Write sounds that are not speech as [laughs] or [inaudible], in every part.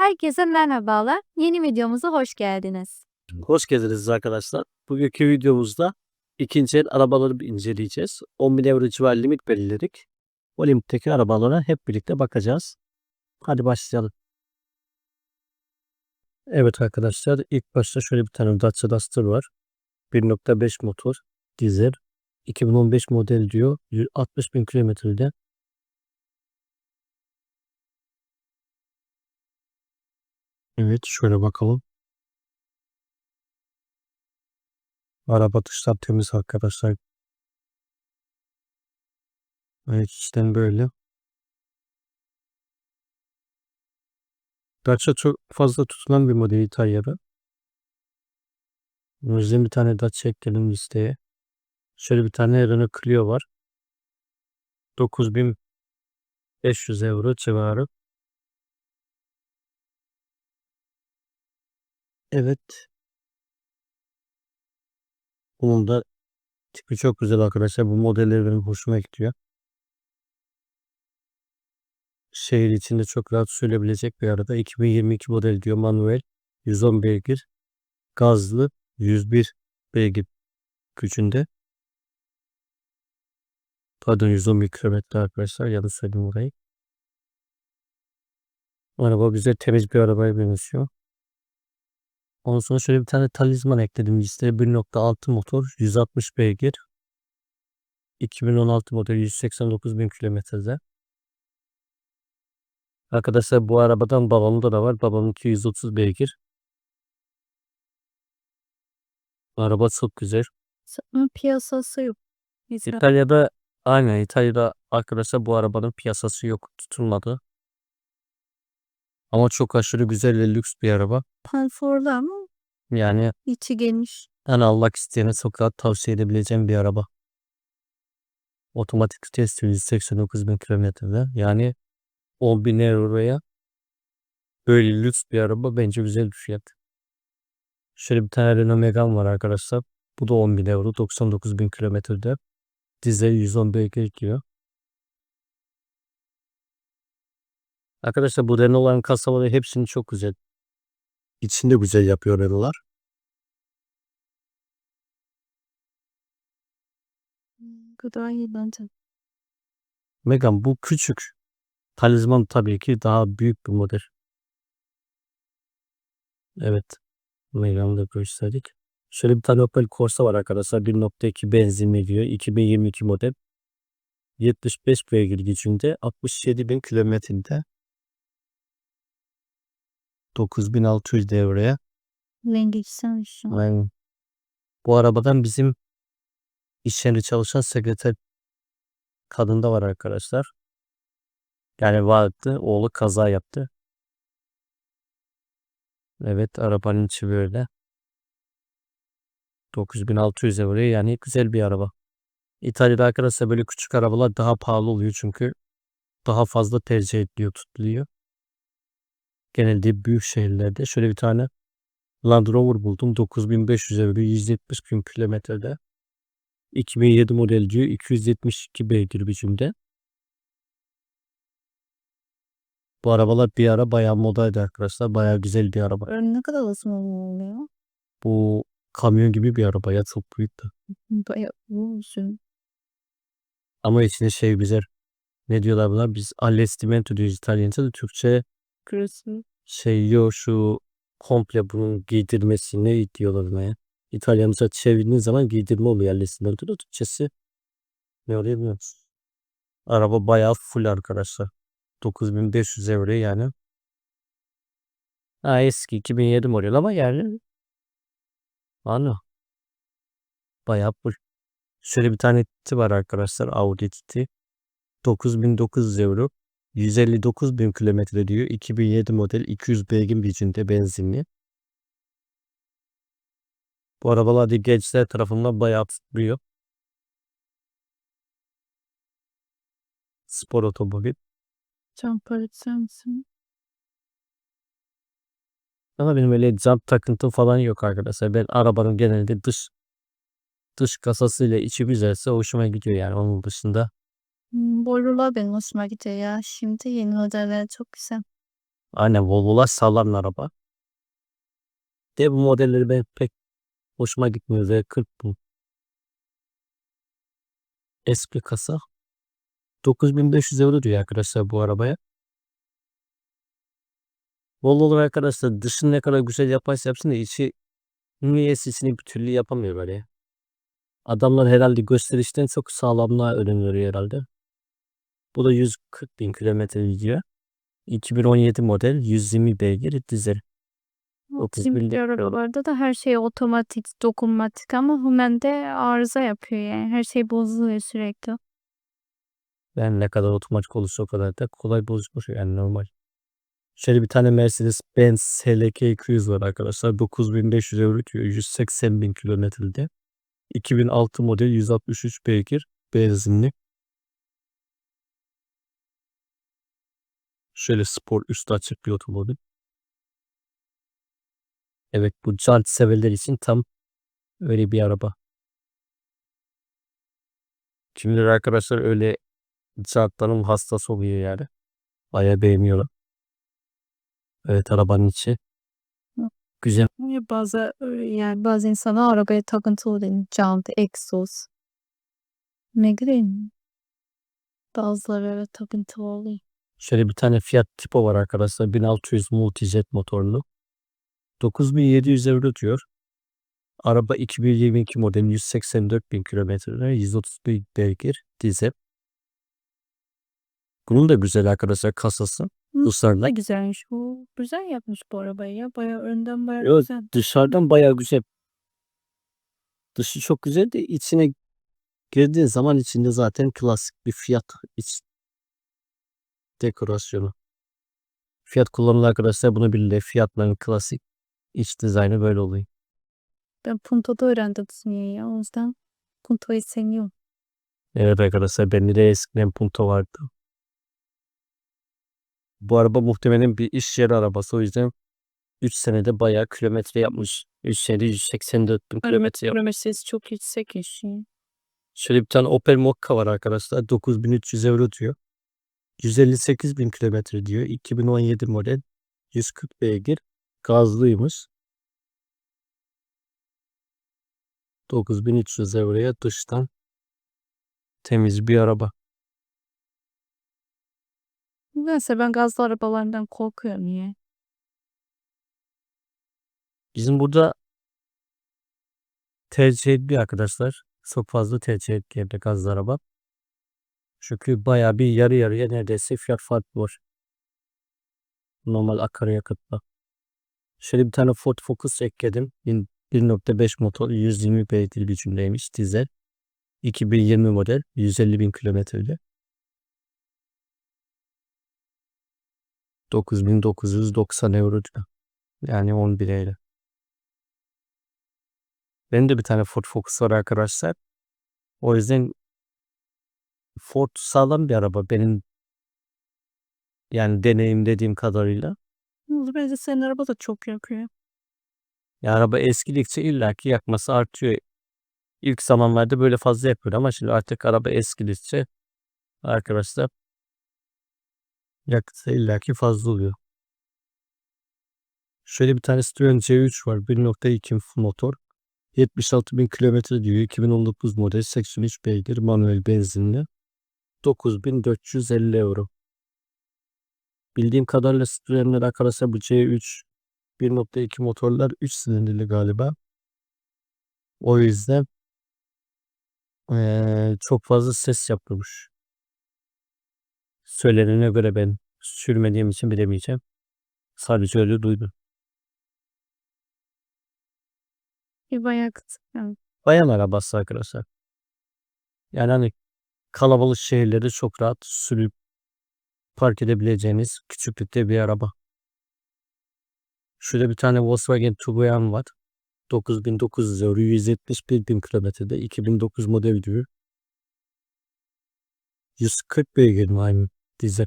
Herkese merhabalar. Yeni videomuza hoş geldiniz. Hoş geldiniz arkadaşlar. Bugünkü videomuzda ikinci el arabaları inceleyeceğiz. 10.000 euro civarı limit belirledik. O arabalara hep birlikte bakacağız. Hadi başlayalım. Evet arkadaşlar ilk başta şöyle bir tane Dacia Duster var. 1.5 motor dizel. 2015 model diyor. 60 bin kilometrede. Evet şöyle bakalım. Araba dışlar temiz arkadaşlar. Evet içten böyle. Dacia çok fazla tutulan bir model İtalya'da. O yüzden bir tane Dacia ekledim listeye. Şöyle bir tane Renault Clio var. 9500 euro civarı. Evet. Bunun da tipi çok güzel arkadaşlar. Bu modelleri benim hoşuma gidiyor. Şehir içinde çok rahat sürebilecek bir arada. 2022 model diyor manuel. 110 beygir. Gazlı 101 beygir gücünde. Pardon 111 kilometre arkadaşlar. Yanlış söyledim burayı. Araba güzel temiz bir arabaya benziyor. Ondan sonra şöyle bir tane talizman ekledim listeye. 1.6 motor 160 beygir. 2016 model 189 bin kilometrede. Arkadaşlar bu arabadan babamda da var. Babamınki 130 beygir. Araba çok güzel. Piyasası yok. İtalya'da aynen İtalya'da arkadaşlar bu arabanın piyasası yok tutulmadı. Ama çok aşırı güzel ve lüks bir araba. konforlu ama Yani içi geniş. hani almak isteyene çok rahat tavsiye edebileceğim bir araba. Otomatik vites 189 bin kilometrede. Yani 10 bin euroya böyle lüks bir araba bence güzel bir fiyat. Şöyle bir tane Renault Megane var arkadaşlar. Bu da 10 bin euro 99 bin kilometrede. Dizel 110 beygir gidiyor. Arkadaşlar bu Renault'ların kasaları hepsini çok güzel. İçinde güzel yapıyor Renault'lar. Bu da iyi bence. Megane bu küçük. Talizman tabii ki daha büyük bir model. Evet. Megane'ı da gösterdik. Şöyle bir tane Opel Corsa var arkadaşlar. 1.2 benzinli diyor. 2022 model. 75 beygir gücünde. 67 bin kilometrede. 9600 devreye. Rengi ya. Aynen. Bu arabadan bizim iş yerinde çalışan sekreter kadın da var arkadaşlar. Yani vardı. Oğlu kaza yaptı. Evet arabanın içi böyle. 9600 euro yani güzel bir araba. İtalya'da arkadaşlar böyle küçük arabalar daha pahalı oluyor çünkü daha fazla tercih ediliyor, tutuluyor. Genelde büyük şehirlerde şöyle bir tane Land Rover buldum. 9500 euro 170 bin kilometrede. 2007 model diyor. 272 beygir biçimde. Bu arabalar bir ara bayağı modaydı arkadaşlar. Bayağı güzel bir araba. Böyle ne kadar uzun oluyor? Bu kamyon gibi bir araba ya çok büyük de. [laughs] Bayağı uzun. Ama içinde şey güzel. Ne diyorlar buna? Biz allestimento diyoruz İtalyanca da Türkçe Kırısı. şey yok şu komple bunun giydirmesi ne diyorlar buna ya? İtalyanca çevirdiğin zaman giydirme oluyor allestimento da Türkçesi ne oluyor bilmiyorum. Araba bayağı full arkadaşlar. 9500 euro yani. Ha eski 2007 model ama yani Ano. Bayağı full. Şöyle bir tane titi var arkadaşlar. Audi titi. 9900 euro. 159 bin kilometre diyor. 2007 model 200 beygir gücünde benzinli. Bu arabalar da gençler tarafından bayağı tutuluyor. Spor otomobil. Jumper misin? Ama benim öyle jant takıntı falan yok arkadaşlar. Ben arabanın genelde dış dış kasasıyla içi güzelse hoşuma gidiyor yani onun dışında. Hmm, Borular benim hoşuma gidiyor ya. Şimdi yeni modeller çok güzel. Aynen Volvo'lar sağlam araba. De bu modelleri ben pek hoşuma gitmiyor. V40 bu. Eski kasa. 9500 euro diyor arkadaşlar bu arabaya. Volvo'lar arkadaşlar dışını ne kadar güzel yaparsa yapsın da içi niyesisini bir türlü yapamıyor böyle. Adamlar herhalde gösterişten çok sağlamlığa önem veriyor herhalde. Bu da 140 bin kilometre gidiyor. 2017 model 120 beygir dizel. Otuz bin Bizim arabalarda da her şey otomatik, dokunmatik ama Humen'de arıza yapıyor yani. Her şey bozuluyor sürekli. Yani ne kadar otomatik olursa o kadar da kolay bozulmuş yani normal. Şöyle bir tane Mercedes Benz SLK 200 var arkadaşlar. 9500 euro diyor. 180 bin kilometrede. 2006 model 163 beygir benzinli. Şöyle spor üstü açık bir otomobil. Evet bu jant severler için tam öyle bir araba. Kimileri arkadaşlar öyle jantların hastası oluyor yani. Bayağı beğeniyorlar. Evet arabanın içi. Güzel. Bazı yani bazı insana arabaya takıntılı oluyor. Jant, egzoz. Ne bileyim. Bazıları evet takıntılı oluyor. Şöyle bir tane Fiat Tipo var arkadaşlar. 1600 Multijet motorlu. 9700 euro diyor. Araba 2022 model 184 bin kilometre 131 beygir dizel. Bunun da güzel arkadaşlar kasası. Dışarıdan, Ne güzelmiş bu. Güzel yapmış bu arabayı ya. Bayağı önden bayağı Yo, güzel. dışarıdan bayağı güzel. Dışı çok güzel de içine girdiğin zaman içinde zaten klasik bir Fiat iç dekorasyonu. Fiat kullanılan arkadaşlar bunu bilir. Fiatların klasik iç dizaynı böyle oluyor. Ben Punto'da öğrendim Suniye'yi ya. O yüzden Punto'yu seviyorum. Evet arkadaşlar bende de eskiden Punto vardı. Bu araba muhtemelen bir iş yeri arabası. O yüzden 3 senede bayağı kilometre yapmış. 3 senede 184 bin kilometre yapmış. Kilometresi çok yüksek eşiği. Şöyle bir tane Opel Mokka var arkadaşlar. 9300 euro diyor. 158 bin kilometre diyor. 2017 model. 140 beygir. Gazlıymış. 9300 euroya dıştan temiz bir araba. Neyse ben gazlı arabalardan korkuyorum ya. Bizim burada tercih ediliyor arkadaşlar. Çok fazla tercih ediliyor evde gazlı araba. Çünkü bayağı bir yarı yarıya neredeyse fiyat farkı var. Normal akaryakıtla. Şöyle bir tane Ford Focus ekledim. Bin- 1.5 motor 120 beygir gücündeymiş dizel. 2020 model 150 bin kilometrede. 9990 euro. Yani 11 euro. Benim de bir tane Ford Focus var arkadaşlar. O yüzden Ford sağlam bir araba benim yani deneyim dediğim kadarıyla. Bence senin araba da çok yakıyor. Ya araba eskidikçe illaki yakması artıyor. İlk zamanlarda böyle fazla yapıyor ama şimdi artık araba eskidikçe arkadaşlar yakıtı illaki fazla oluyor. Şöyle bir tane Citroen C3 var. 1.2 motor. 76 bin kilometre diyor. 2019 model 83 beygir manuel benzinli. 9450 euro. Bildiğim kadarıyla Citroen'ler arkadaşlar bu C3 1.2 motorlar 3 silindirli galiba. O yüzden eee, çok fazla ses yapıyormuş. Söylenene göre ben sürmediğim için bilemeyeceğim. Sadece öyle duydum. Bir bayağı kısa. Yani Bayan arabası arkadaşlar. Yani hani kalabalık şehirlerde çok rahat sürüp park edebileceğiniz küçüklükte bir araba. Şurada bir tane Volkswagen Tiguan var. 9900 euro 171 bin kilometrede 2009 model diyor. 140 beygir mi dizel.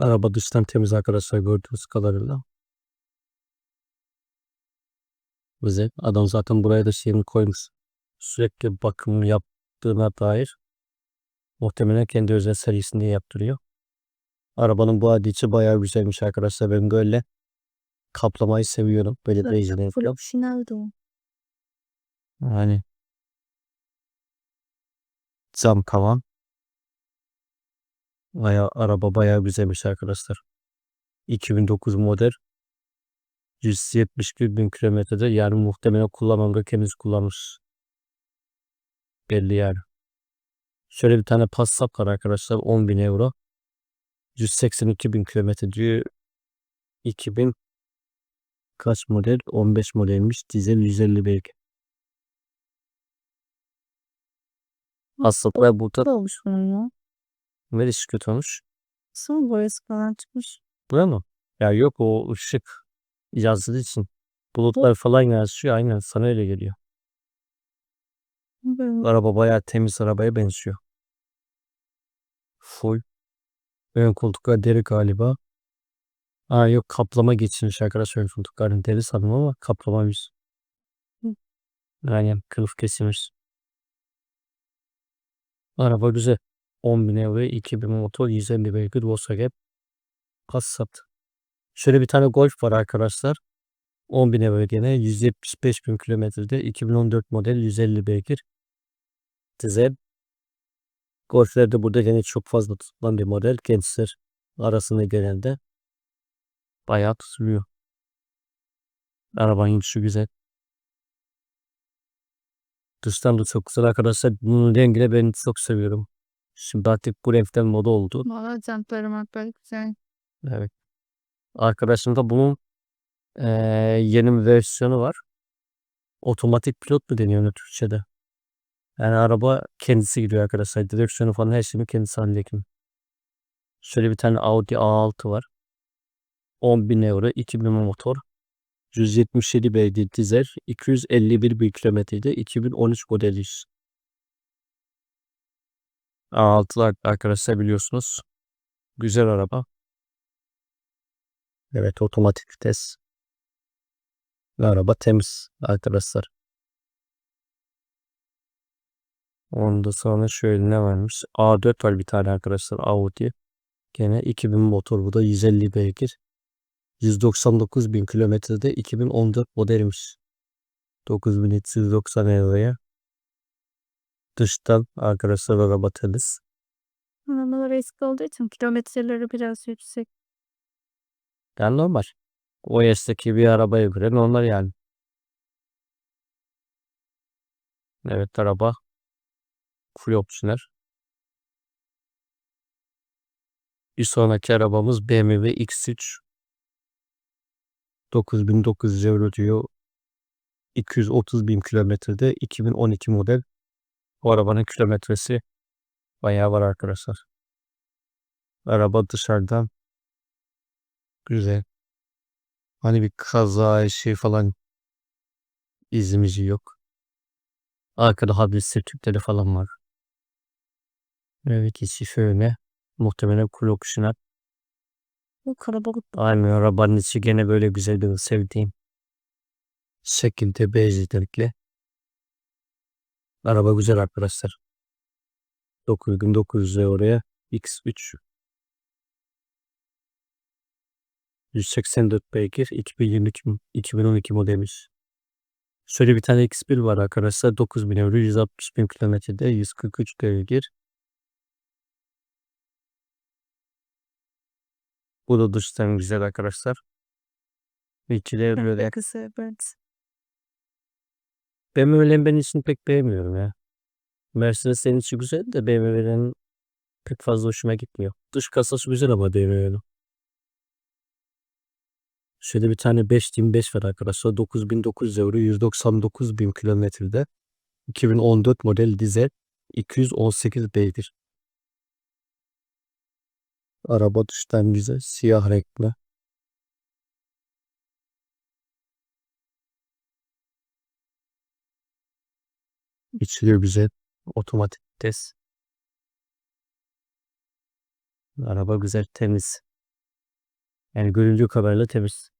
Araba dıştan temiz arkadaşlar gördüğünüz kadarıyla. Güzel. Adam zaten buraya da şeyini koymuş. Sürekli bakım yaptığına dair. Muhtemelen kendi özel serisinde yaptırıyor. Arabanın bu adı içi bayağı güzelmiş arkadaşlar. Ben böyle kaplamayı seviyorum. Böyle bejleri falan. Profesyoneldi o. Yani cam kavan. Bayağı, araba bayağı güzelmiş arkadaşlar. 2009 model. 171 bin kilometrede yani muhtemelen kullanmamış kendisi kullanmış. Belli yani. Şöyle bir tane Passat var arkadaşlar 10 bin euro. 182 bin kilometre diyor. 2000 kaç model? 15 modelmiş. Dizel 150 belki. Passatlar burada Da olmuş bunun ya. neresi kötü olmuş? Son boyası falan çıkmış. Bura mı? Ya yok o ışık yazdığı için. Bulutlar falan yansıyor. Aynen sana öyle geliyor. Araba bayağı temiz arabaya benziyor. Full. Ön koltuklar deri galiba. Aa yok kaplama geçirmiş arkadaşlar ön koltukların deri sandım ama kaplamaymış. Hı. Aynen kılıf kesilmiş. Araba güzel. 10.000 euro 2000 motor 150 beygir Volkswagen Passat. Şöyle bir tane Golf var arkadaşlar. 10.000 euro gene 175 bin kilometrede 2014 model 150 beygir. Dizel. Golf'lerde burada gene çok fazla tutulan bir model. Gençler arasında genelde bayağı tutuluyor. Arabanın içi güzel. Dıştan da çok güzel arkadaşlar. Bunun rengini ben çok seviyorum. Şimdi artık bu renkten moda oldu. Valla jantları matları güzel. Evet. Arkadaşımda bunun eee, yeni bir versiyonu var. Otomatik pilot mu deniyor Türkçe'de? Yani araba kendisi gidiyor arkadaşlar. Direksiyonu falan her şeyini kendisi hallediyor. Şöyle bir tane Audi A6 var. 10.000 euro, 2000 motor. 177 beygir dizel, 251 bin kilometrede 2013 modeliyiz. A6'lar arkadaşlar biliyorsunuz. Güzel araba. Evet otomatik vites. Araba temiz arkadaşlar. Onda sonra şöyle ne varmış? A4 var bir tane arkadaşlar Audi. Gene 2000 motor bu da 150 beygir. 199 bin kilometrede 2014 modelmiş. 9390 euroya. Dıştan arkadaşlar araba temiz. Arabalar eski olduğu için kilometreleri biraz yüksek. Yani normal. O yaştaki bir arabaya göre normal yani. Evet araba. Full opsiyonel. Bir sonraki arabamız BMW X3. 9900 euro diyor. 230 bin kilometrede 2012 model. Bu arabanın kilometresi bayağı var arkadaşlar. Araba dışarıdan güzel. Hani bir kaza şey falan izimizi yok. Arkada habis tüpleri falan var. Evet şöyle. Muhtemelen full opsiyonel. Bu kalabalık. Aynen arabanın içi gene böyle güzel bir sevdiğim. Şekilde bejlikle. Araba güzel arkadaşlar. 9900 oraya X3 184 beygir 2022 2012 modelmiş. Şöyle bir tane X1 var arkadaşlar. 9000 euro 160 bin kilometrede 143 beygir. Bu da dıştan güzel arkadaşlar. İçleri böyle Kısa evet. BMW'lerin ben için pek beğenmiyorum ya. Mercedes'in içi güzel de BMW'lerin pek fazla hoşuma gitmiyor. Dış kasası güzel ama BMW'nin. Şöyle bir tane 5005 var arkadaşlar. 9900 euro 199 bin kilometrede. 2014 model dizel 218 beygir. Araba dıştan güzel. Siyah renkli. İçleri güzel. Otomatik vites. Araba güzel, temiz. Yani göründüğü kadarıyla temiz.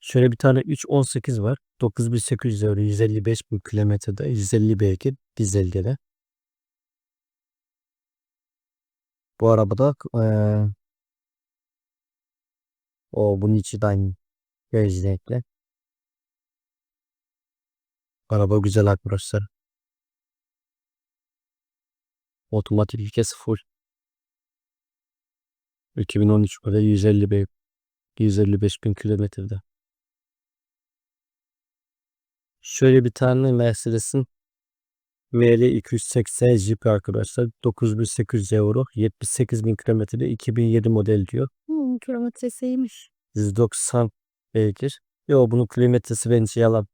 Şöyle bir tane 318 var. 9800 euro 155 bin kilometrede 150 beygir dizel Bu arabada eee o bunun içi de aynı beyaz renkli. Araba güzel arkadaşlar. Otomatik vitesi full. 2013 model 150 be 155 bin kilometrede. Şöyle bir tane Mercedes'in ML 280 Jeep arkadaşlar. 9800 euro. 78 bin kilometrede 2007 model diyor. Hmm, kilometresi iyiymiş. 190 beygir. Yo bunun kilometresi bence yalan.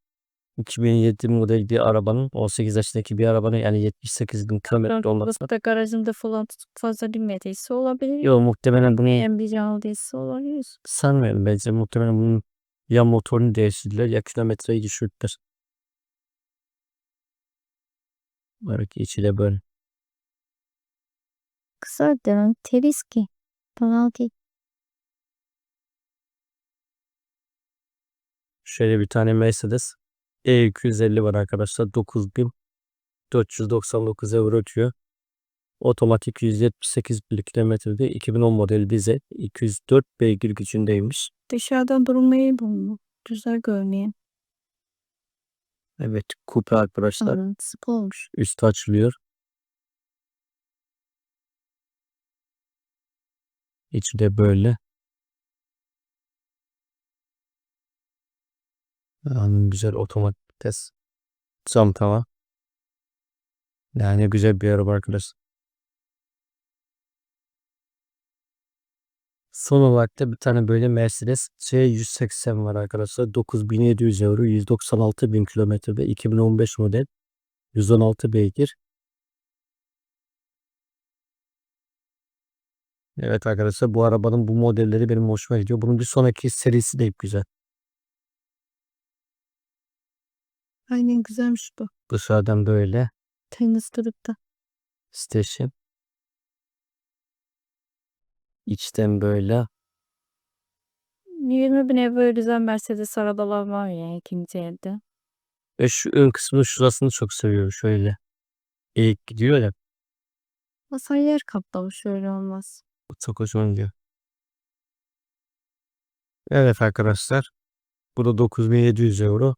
2007 model bir arabanın 18 yaşındaki bir arabanın yani 78 bin kilometre olması. Da garajımda falan tutup fazla bilmediyse olabilir. Yo muhtemelen bunu En bir aldıysa olabilir. sanmıyorum bence. Muhtemelen bunun ya motorunu değiştirdiler ya kilometreyi düşürdüler. Belki içi de böyle. Kısa dönem Teriski. Penaltı. Şöyle bir tane Mercedes E250 var arkadaşlar. 9499 euro diyor. Otomatik 178 bin kilometrede 2010 model dizel 204 beygir gücündeymiş. Dışarıdan durmayı bulmuş. Güzel görünüyor. Evet kupe arkadaşlar. Evet, olmuş. Üstü açılıyor. İçi de böyle. Yani güzel otomatik vites. Cam tava. Yani güzel bir araba arkadaşlar. Son olarak da bir tane böyle Mercedes C180 var arkadaşlar. 9700 euro 196 bin kilometrede 2015 model 116 beygir. Evet arkadaşlar bu arabanın bu modelleri benim hoşuma gidiyor. Bunun bir sonraki serisi de hep güzel. Aynen güzelmiş bu. Dışarıdan böyle Tenis kırıkta. station. İçten böyle 20 bine böyle güzel Mercedes arabalar var ya ikinci elde. ve şu ön kısmının şurasını çok seviyorum şöyle. Eğik gidiyor ya Masa yer kaplamış şöyle olmaz. bu çok hoşuma gidiyor. Evet arkadaşlar. Bu da 9700 euro.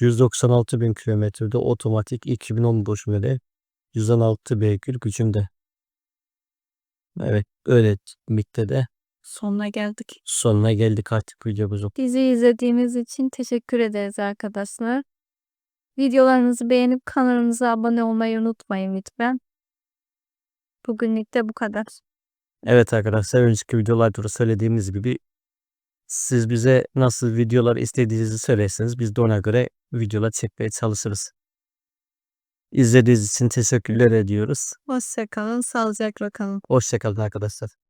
196 bin kilometrede otomatik 2015 model 116 beygir gücünde. Evet öyle mikte de Sonuna geldik. sonuna geldik artık videomuzun. Dizi izlediğiniz için teşekkür ederiz arkadaşlar. Videolarınızı beğenip kanalımıza abone olmayı unutmayın lütfen. Bugünlük de bu kadar. Evet arkadaşlar önceki videolarda da söylediğimiz gibi siz bize nasıl videolar istediğinizi söylerseniz biz de ona göre videolar çekmeye çalışırız. İzlediğiniz için teşekkürler ediyoruz. Hoşçakalın, sağlıcakla kalın. Hoşçakalın arkadaşlar.